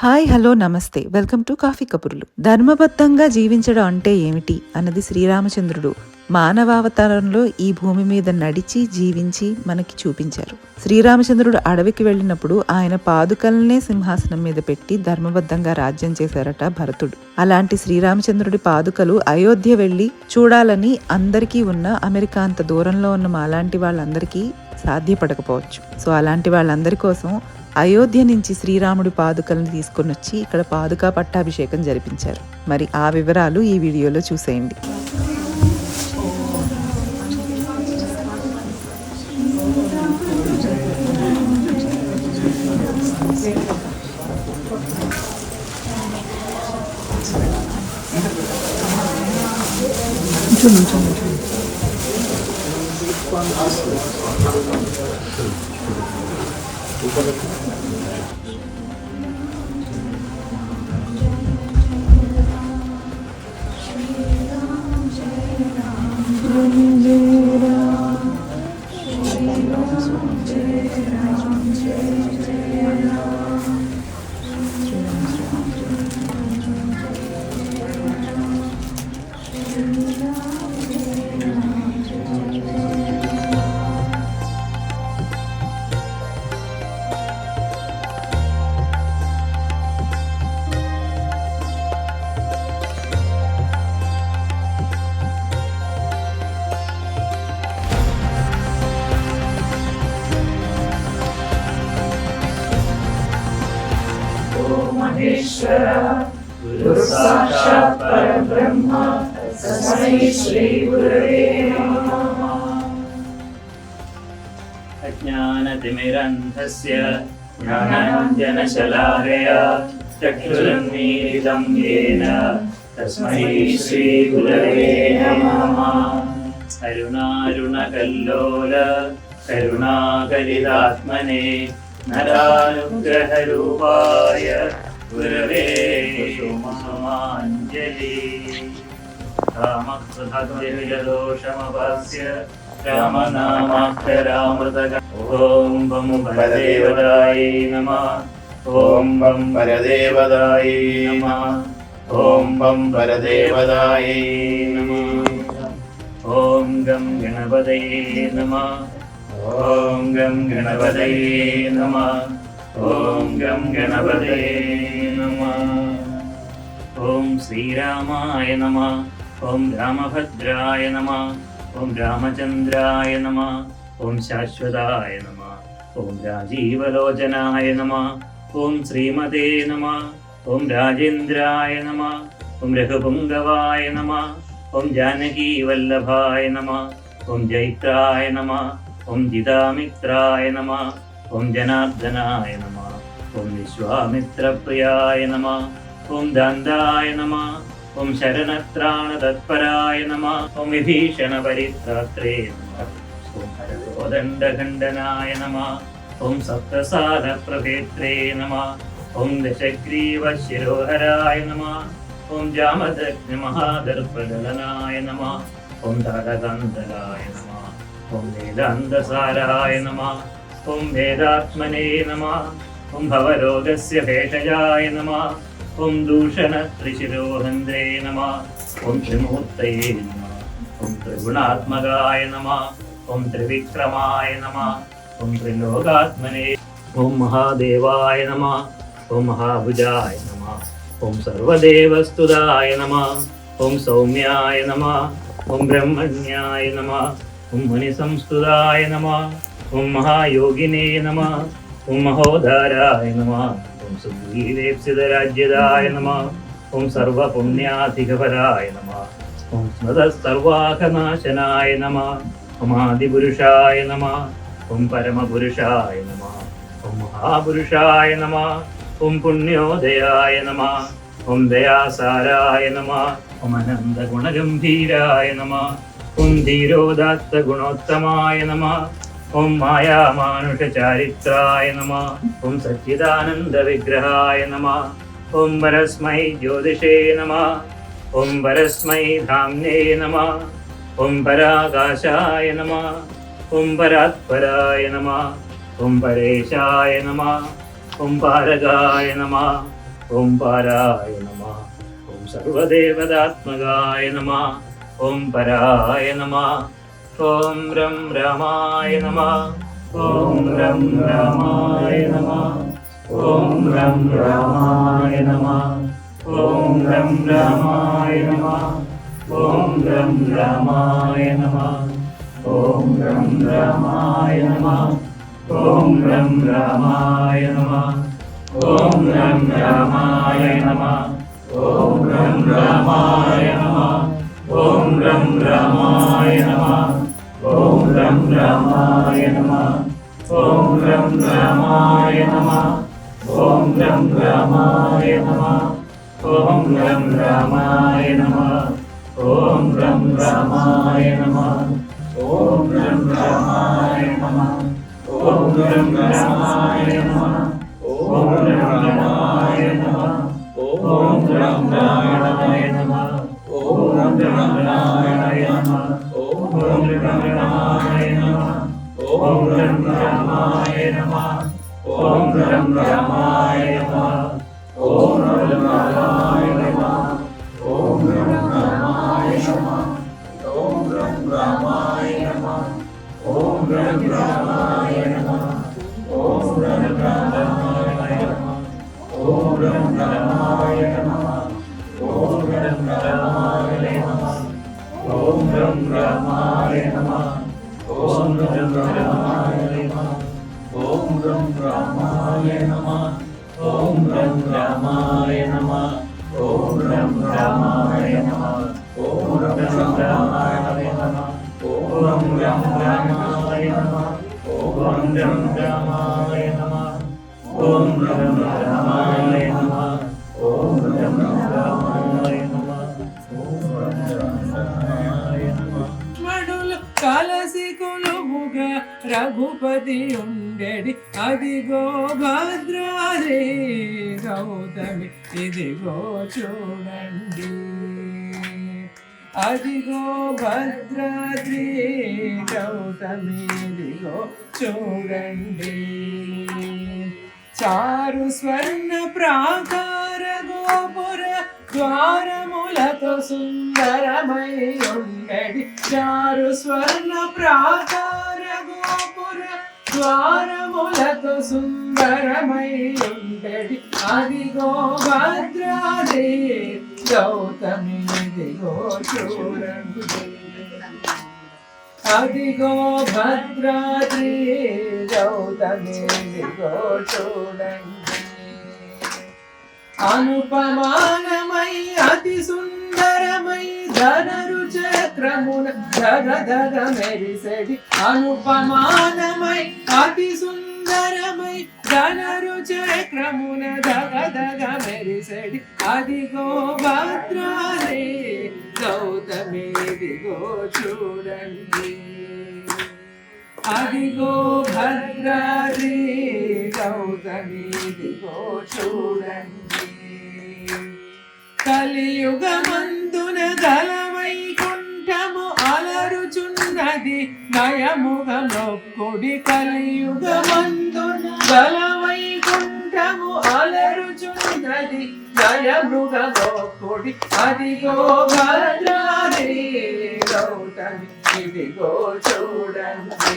Hi hello నమస్తే welcome to coffee కపురులు ధర్మబద్ధంగా జీవించడం అంటే ఏమిటి అన్నది శ్రీరామచంద్రుడు మానవావతారంలో ఈ భూమి మీద నడిచి జీవించి మనకి చూపించారు శ్రీరామచంద్రుడు అడవికి వెళ్ళినప్పుడు ఆయన పాదుకల్నే సింహాసనం మీద పెట్టి ధర్మబద్ధంగా రాజ్యం చేశారట భరతుడు అలాంటి శ్రీరామచంద్రుడి పాదుకలు అయోధ్య వెళ్ళి చూడాలని అందరికీ ఉన్న అమెరికా అంత దూరంలో ఉన్న మాలాంటి వాళ్ళందరికీ సాధ్యపడకపోవచ్చు సో అలాంటి వాళ్ళందరి కోసం అయోధ్య నుంచి శ్రీరాముడు పాదుకలను తీసుకొని వచ్చి ఇక్కడ పాదుకా పట్టాభిషేకం జరిపించారు మరి ఆ వివరాలు ఈ వీడియోలో చూసేయండి చూడండి I'm Amen. अज्ञानतिमिरन्धस्य ज्ञानाञ्जनशलाकय चक्षुरन्मीलितं येन तस्मै श्रीगुरवे नमः अरुणारुणकल्लोल करुणाकलिदात्मने नरानुग्रहरूपाय गुरवे सोमसमाञ्जलि कामकृतञ्जलिजदोषमपस्य रामनामाक्षरामृत ॐ बं परदेवतायै नमः ॐ बं परदेवतायै नमः ॐ बं परदेवतायै नमः ॐ गं गणपतये नमः ॐ गं गणपतये नमः ॐ गं गणपतये नमः ॐ श्रीरामाय नमः ഓം രാമഭദ്രായ നമ ഓം രാമചന്ദ്രായ നമ ഓം ശാശ്വതായ നമ ഓം രാജീവലോചനായ നമ ഓം ശ്രീമതേ നമ ഓം രാജേന്ദ്രായ നമ ഓം രഘുപുങ്കവായ നമ ഓം ജാനകീവല്ലഭായ നമ ഓം ജൈത്രായ നമ ഓം ജിതാമിത്രായ നമ ഓം ജനാർദ്ദനായ നമ ഓം വിശ്വാമിത്രപ്രിയായ നമ ഓം ദാന്തായ നമ ഓം ശരണത്രാണ തത്പരായ നമ ഓം വിഭീഷണ പരിത്രാത്രേ നമ ഓം ഹരദോദണ്ഡഖണ്ഡനായ നമ ഓം സപ്തസാല പ്രഭേത്രേ നമ ഓം ദശഗ്രീവ ശിരോഹരായ നമ ഓം ജാമദഗ്ന മഹാദർപ്പഗണനായ നമ ഓം താരകാന്തരായ നമ ഓം വേദാന്തസാരായ നമ ഓം വേദാത്മനേ നമ ഓം ഭവരോഗസ്യ ഭേഷജായ നമ ഓം ദൂഷണ ത്രിശിരോഹന്ദ്രേ നമ ഓം ത്രിമൂർത്തയേ നമ ഓം ത്രിഗുണാത്മകായ നമ ഓം ത്രിവിക്രമായ നമ ഓം ത്രിലോകാത്മനെ ഓം മഹാദേവായ നമ ഓം മഹാഭുജായ നമ ഓം സർവദേവസ്തുതായ നമ ഓം സൗമ്യായ നമ ഓം ബ്രഹ്മണ്യായ നമ ഓം മുനിസംസ്തുതായ നമ ഓം മഹായോഗിനേ നമ ഓം മഹോദാരായ നമ ഓം സുഗ്രീവേപ്സിത രാജ്യതായ നമ ഓം സർവപുണ്യാധികപരായ നമ ഓം സ്മൃതസർവാഹനാശനായ നമ ഓമാദിപുരുഷായ നമ ഓം പരമപുരുഷായ നമ ഓം മഹാപുരുഷായ നമ ഓം പുണ്യോദയായ നമ ഓം ദയാസാരായ നമ ഓം അനന്തഗുണഗംഭീരായ നമ ഓം ധീരോദാത്ത ഗുണോത്തമായ നമ ഓം മായാമാനുഷചാരിത്രായ നമ ഓം സച്ചിദാനന്ദ വിഗ്രഹായ നമ ഓം പരസ്മൈ ജ്യോതിഷേ നമ ഓം പരസ്മൈ ധാംനേ നമ ഓം പരാകാശായ നമ ഓം പരാത്പരായ നമ ഓം പരേശായ നമ ഓം പാരകായ നമ ഓം പാരായ നമ ഓം സർവദേവതാത്മകായ നമ ഓം പരായ നമ ॐ रं रमाय नमः ॐ रं रमाय नमः ॐ रं रमाय नमः ॐ रं रमाय नमः ॐ रं रमाय नमः ॐ रं रमाय नमः ॐ रं रमाय नमः ॐ रं रमाय नमः ॐ रं रमाय नमः ॐ रं रमाय नमः ॐ रं रामाय नमः ॐ रं रामाय नमः ॐ रं रामाय नमः ॐ रं रामाय नमः ॐ रं रामाय नमः ॐ रं रामाय नमः ॐ रं रामाय नमः ఓం రం రామాయ నమ ఓం రం రామాయ నమ ఓం రం రామాయ నమ ఓం రం రామాయ నమ ఓం రం రామాయ నమ ఓం రం రామాయ నమ ఓం రం రామాయ నమ ఓం రం రామాయ నమ మడులు కలసి కొలువుగా రఘుపతి ఉన్న ఉండేది అదిగో భద్రాది గౌతమి ఇదిగో చూడండి అదిగో భద్రాద్రి గౌతమి ఇదిగో చూడండి చారు స్వర్ణ ప్రాకార గోపుర ద్వారములతో సుందరమై ఉండడి చారు స్వర్ణ ప్రాకార ద్వారములతో సుందరమై ఉండడి అదిగో భద్రాదే గౌతమి ఇదిగో చూడండి అదిగో భద్రాద్రి గౌతమి అనుపమానమై అతి సుందరమై ధన నేత్రమున ధగ ధగ మెరిసడి అనుపమానమై అతి సుందరమై ధనరు చక్రమున ధగ ధగ మెరిసడి అదిగో భద్రాలే గౌతమిదిగో చూడండి అదిగో భద్రాద్రి గౌతమిదిగో చూడండి కలియుగమందున గల కంఠము అలరుచున్నది నయముగ నొక్కుడి కలియుగమందున బలవైకుంఠము అలరుచున్నది నయముగ నొక్కుడి అదిగో భద్రాది గౌతమి ఇదిగో చూడండి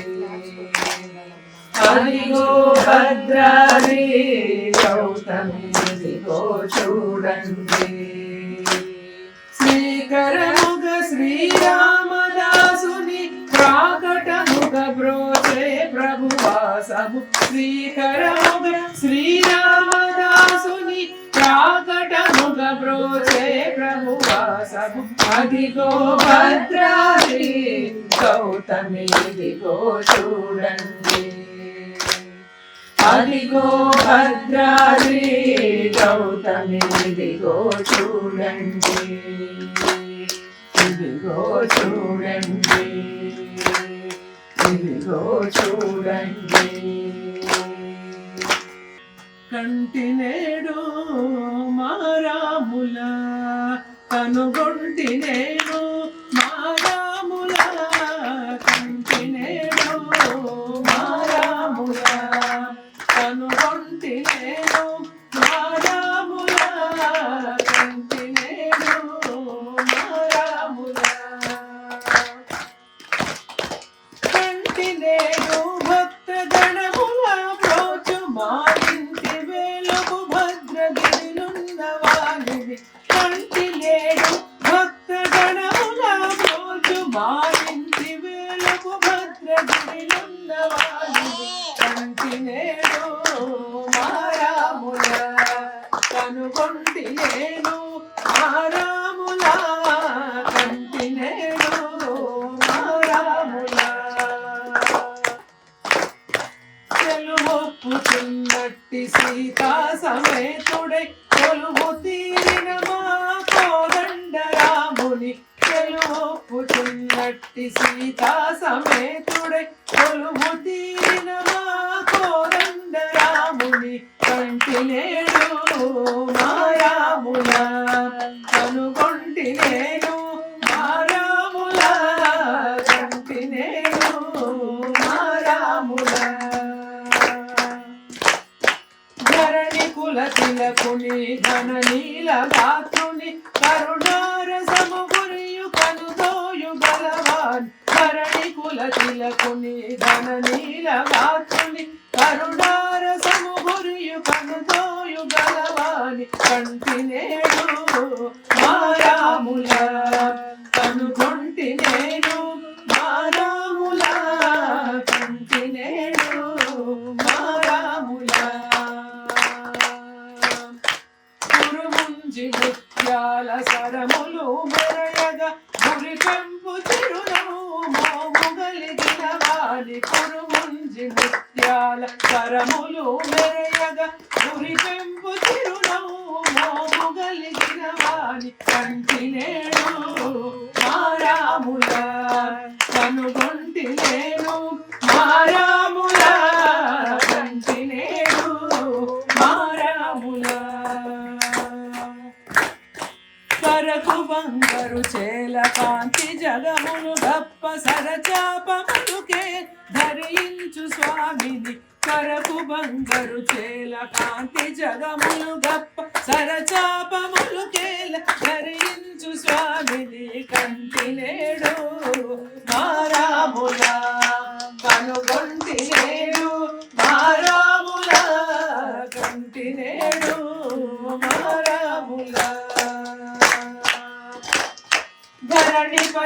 అదిగో భద్రాది గౌతమి ఇదిగో చూడండి శ్రీకరణ రాము శ్రీకరముగ శ్రీరామదాసుని ప్రాకటముగ బ్రోచే ప్రభువాసము అదిగో భద్రాద్రి గౌతమి ఇదిగో చూడండి అదిగో భద్రాద్రి గౌతమి ఇదిగో చూడండి ఇదిగో చూడండి ఇదిగో చూడండి కంటి మారాముల కనుగొంటి வந்து కుల తిలకుని ఘన నీల గాత్రుని కరుణారసము గురియు కనుదోయు బలవాన్ కరణి కుల తిలకుని ఘన నీల గాత్రుని కరుణారసము గురియు కనుదోయు బలవాని కంటి నేడు మారాముల కనుకొంటి నేను మారాముల గాలి కురుముంజి ముత్యాల కరములు మెరయగ గురి పెంపు తిరునవు మోముగలిగిన వాణి కంటి నేను మారాముల కనుగొంటి నేను మారాముల కంటి నేను మారాముల కరకు చేల కాంతి జగమ సరచాప మనుకే ధరించు స్వామిని కరకు బంగారు చేల కాంతి జగములు గప్ప సరచాప మనుకేల ధరించు స్వామిని కంటిలేడు మారాములా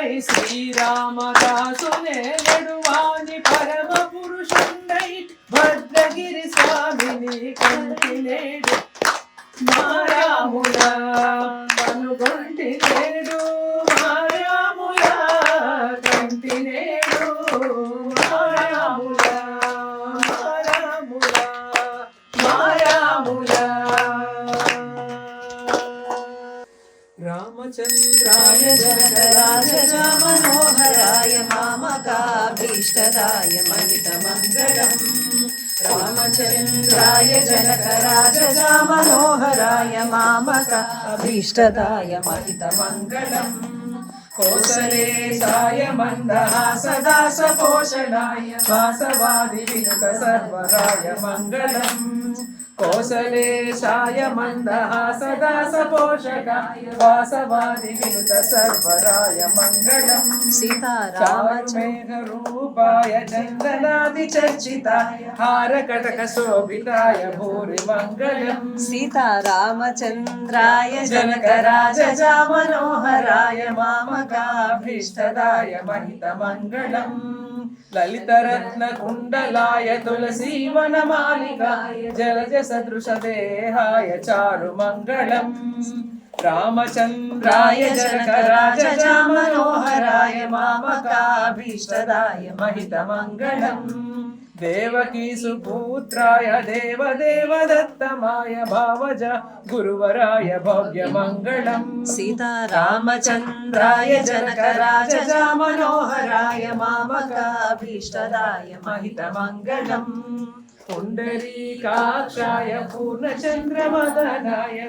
పురుషుండై శ్రీరామదాసునే నడువాని పరమ పురుషుండై భద్రగిరి స్వామిని కంటి నేడు మారాముల కనుగొంటి రామచంద్ర रामाय जनराज च मनोहराय मामकाभीष्टदाय महितमङ्गलम् रामचन्द्राय जनकराज च मनोहराय मामकाभीष्टदाय महितमङ्गलम् कोसलेशाय मन्दहासदासपोषणाय वासवादिविनुकसर्वराय मङ्गलम् कोसलेशाय मन्दः सदा सपोषकाय वासवादिविनुत सर्वराय मङ्गलम् सीताराममेघरूपाय चन्दनादिचर्चिताय हारकटकशोभिताय भूरिमङ्गलम् सीतारामचन्द्राय जनकराज मनोहराय मामकाभीष्टदाय महितमङ्गलम् లలితరత్న కుండలాయ తులసీవనమాలికాయ జలజ సదృశ దేహాయ చారు మంగళం రామచంద్రాయ జనకరాజ మనోహరాయ మామకాభీష్టదాయ మహిత మంగళం దేవకీ సుపుత్రాయ దేవదేవదత్తమాయ భావజ గురువరాయ భవ్య మంగళం సీతారామచంద్రాయ జనకరాజ మనోహరాయ మామకాభీష్టదాయ మహిత మంగళం పుండరీకాక్షాయ పూర్ణచంద్రమదనాయ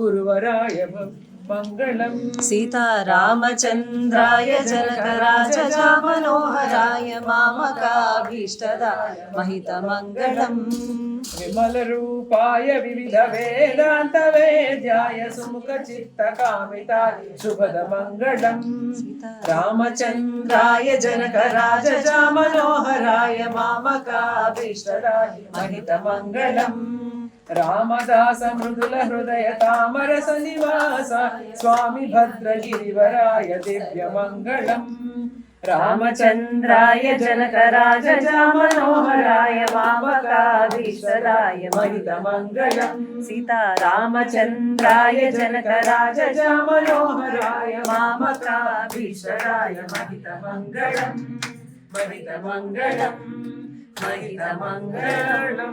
గురువరాయ భవ్య सीतारामचन्द्राय जनकराजजामनोहराय मामकाभीष्टदा महितमङ्गलम् विमलरूपाय विविधवेदान्तवेद्याय सुमुखचित्तकामिताय शुभदमङ्गलम् रामचन्द्राय जनकराजजामनोहराय मामकाभीष्टदाय महितमङ्गलम् రామదాస మృదుల హృదయ తామర సనివాస స్వామి భద్రగిరివరాయ దివ్య మంగళం రామచంద్రాయ జనకరాజ మనోహరాయ మామకాధీశ్వరాయ మహితమంగళం సీతారామచంద్రాయ జనకరాజ మనోహరాయ మామకాధీశ్వరాయ మహితమంగళం మహితమంగళం మహితమంగళం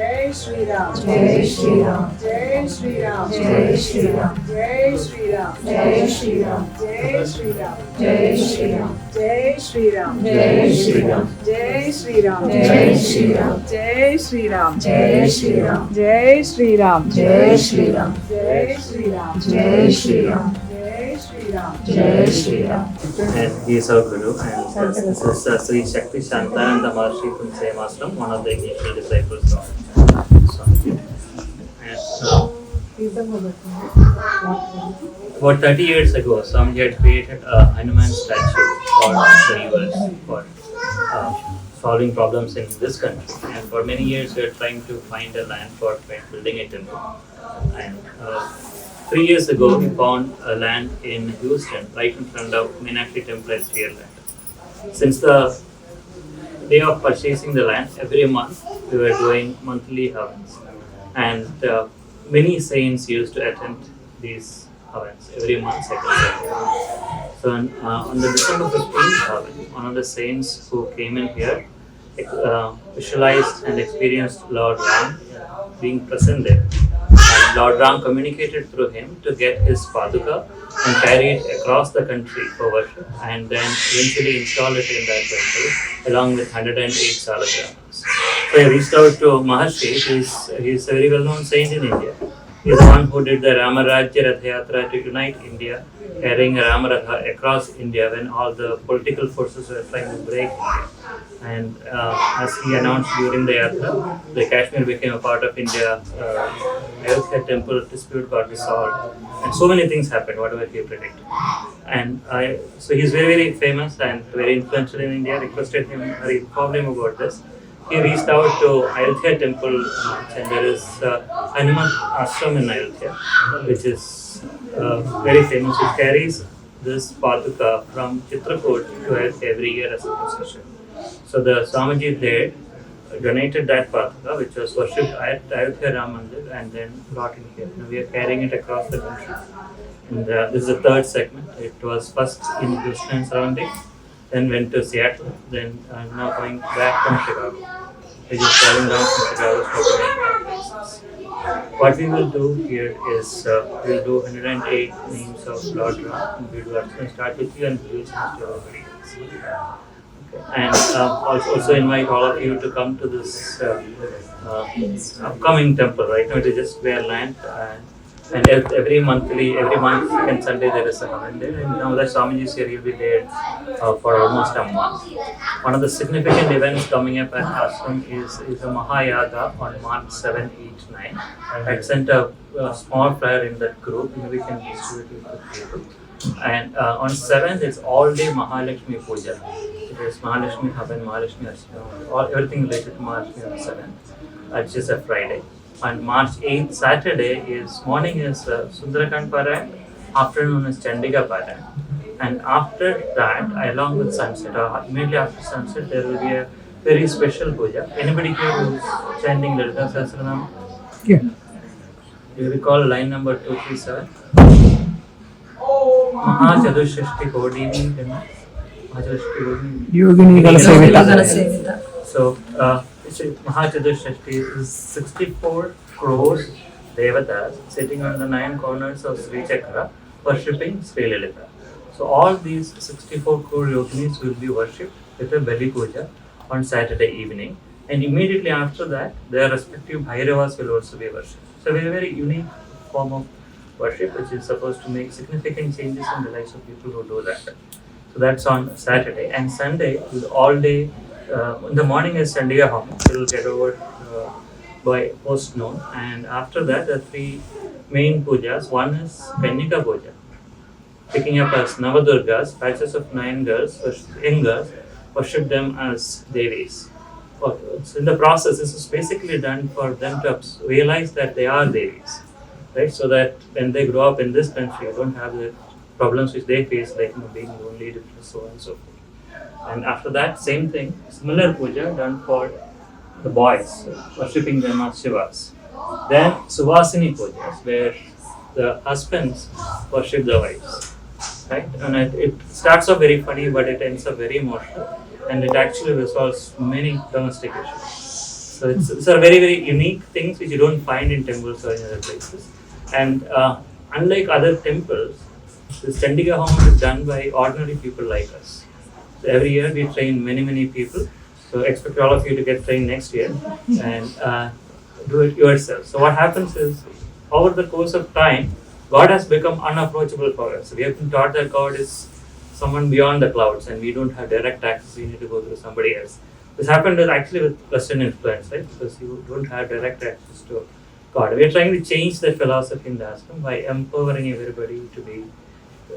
జై శ్రీరామ్ జై శ్రీరామ్ జై శ్రీరామ్ జై శ్రీరామ్ జై శ్రీరామ్ జై శ్రీరామ్ జై శ్రీరామ్ జై శ్రీరామ్ జై శ్రీరామ్ జై శ్రీరామ్ జై శ్రీరామ్ జై శ్రీరామ్ జై శ్రీరామ్ జై శ్రీరామ్ జై శ్రీరామ్ జై శ్రీరామ్ జై శ్రీరామ్ జై శ్రీరామ్ ఈ సౌకులు Shri Shakti Shantananda Maharshi సేమాశ్రం one of the initial disciples About 30 years ago, some had created a Hanuman statue for the rivers for uh, solving problems in this country. And for many years, we are trying to find a land for building a temple. And uh, three years ago, we found a land in Houston, right in front of Minakshi Temple at Land. Since the day of purchasing the land, every month we were doing monthly havens And uh, many saints used to attend these Havans every month, second So on, uh, on the December 15th Havan, one of the saints who came in here uh, visualized and experienced Lord Ram being present there. Lord Ram communicated through him to get his paduka and carry it across the country for worship and then eventually install it in that temple along with 108 salagrams. So I reached out to Maharshi, he's, he's a very well known saint in India. He's the one who did the Ramarajya Rath Yatra to unite India, carrying Ramaratha across India when all the political forces were trying to break India. And uh, as he announced during the Yatra, the Kashmir became a part of India. Uh, Ayodhya temple dispute got resolved. And so many things happened, whatever he predicted. And I, so he's very, very famous and very influential in India. I requested him, I informed him about this he reached out to Ayodhya temple and there is uh, Hanuman Ashram in Ayodhya, which is uh, very famous. It carries this paduka from Chitrakoot to Ayodhya every year as a procession. So the Swamiji there donated that paduka, which was worshipped at Ayodhya Ram Mandir, and then brought in here. Now we are carrying it across the country. And uh, this is the third segment. It was first in Krishna and surroundings, then went to Seattle, then I'm uh, now going back from Chicago falling down from Chicago's What we will do here is uh, we'll do 108 names of Lord Ram. We'll do going to start with you and we'll finish to everybody. And uh, also invite all of you to come to this uh, uh, upcoming temple. Right now it is just bare land and and every monthly, every month and Sunday there is a common And now the is here will be there uh, for almost a month. One of the significant events coming up at Ashram is, is a Mahayaga on March 7, 8, 9. I sent a, a small flyer in that group. we can distribute it to people. And uh, on 7th, it's all day Mahalakshmi Puja. It is Mahalakshmi Havan, Mahalakshmi Ashram, everything related to Mahalakshmi on 7th. Uh, it's just a Friday. And March 8th, Saturday, is morning is uh, Sundarakand afternoon is Chandika Parayana. And after that, along with sunset, or uh, immediately after sunset, there will be a very special puja. Anybody here who's chanting Lalita Sahasranam? Yeah. you recall line number 237? ಮಹಾಚತುಷ್ಟಿ ಕೋಟಿನಿ ಯೋಗಿನಿ So, so uh, Mahachatushashti is 64 crore devatas sitting on the nine corners of Sri Chakra worshipping Sri Lalita. So all these 64 crore yoginis will be worshipped with a belly puja on Saturday evening. And immediately after that, their respective Bhairavas will also be worshipped. So it's a very unique form of worship which is supposed to make significant changes in the lives of people who do that. So that's on Saturday. And Sunday is all day uh, in the morning is Sandiga Home. It will get over uh, by post noon, and after that, the three main pujas. One is Kanika Puja, picking up as Navadurgas, batches of nine girls, young girls, worship them as Devis. So in the process, this is basically done for them to realize that they are Devis, right? So that when they grow up in this country, they don't have the problems which they face, like you know, being lonely, depressed, so on and so forth. And after that, same thing, similar puja done for the boys, worshipping them as Shivas. Then Suvasini pujas, where the husbands worship the wives. Right? And it, it starts off very funny, but it ends up very emotional. And it actually resolves many domestic issues. So it's, these are very, very unique things which you don't find in temples or in other places. And uh, unlike other temples, this Chandigarh is done by ordinary people like us every year we train many, many people. So expect all of you to get trained next year and uh, do it yourself. So what happens is over the course of time, God has become unapproachable for us. We have been taught that God is someone beyond the clouds and we don't have direct access. We need to go through somebody else. This happened with, actually with Western influence, right? Because you don't have direct access to God. We are trying to change the philosophy in the ashram by empowering everybody to be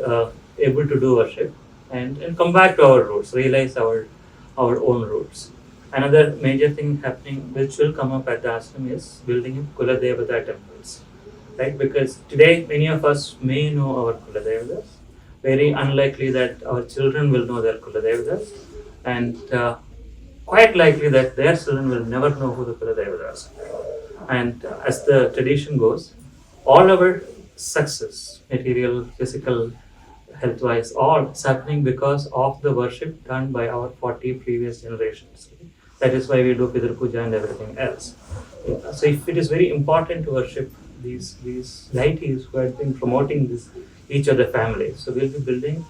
uh, able to do worship and, and come back to our roots, realize our our own roots. Another major thing happening which will come up at the ashram is building up Kula temples. Right? Because today many of us may know our Kula Very unlikely that our children will know their Kula And uh, quite likely that their children will never know who the Kula are. And uh, as the tradition goes, all our success, material, physical, health wise, all it's happening because of the worship done by our 40 previous generations. That is why we do Pidr Puja and everything else. So, if it is very important to worship these, these deities who have been promoting this, each of the families, so we'll be building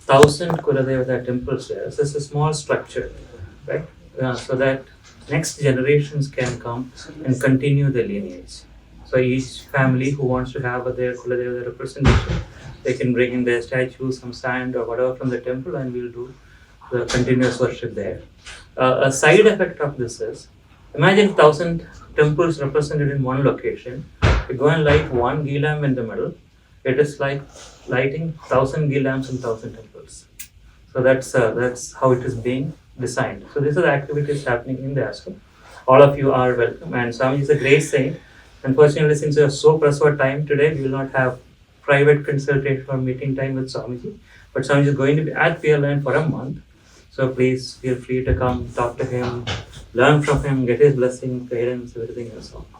thousand Kuladevata temples there. So, it's a small structure, right? Uh, so that next generations can come and continue the lineage. So, each family who wants to have their Kuladevata representation they can bring in their statues, some sand or whatever from the temple, and we'll do the continuous worship there. Uh, a side effect of this is imagine 1000 temples represented in one location. You go and light one gilam in the middle, it is like lighting 1000 gilams in 1000 temples. So that's, uh, that's how it is being designed. So this is the activities happening in the ashram. All of you are welcome, and Swami is a great saint. Unfortunately, since we are so pressed for time today, we will not have private consultation or meeting time with Swamiji. But Swamiji is going to be at PLN for a month. So please feel free to come talk to him, learn from him, get his blessing, guidance, everything else.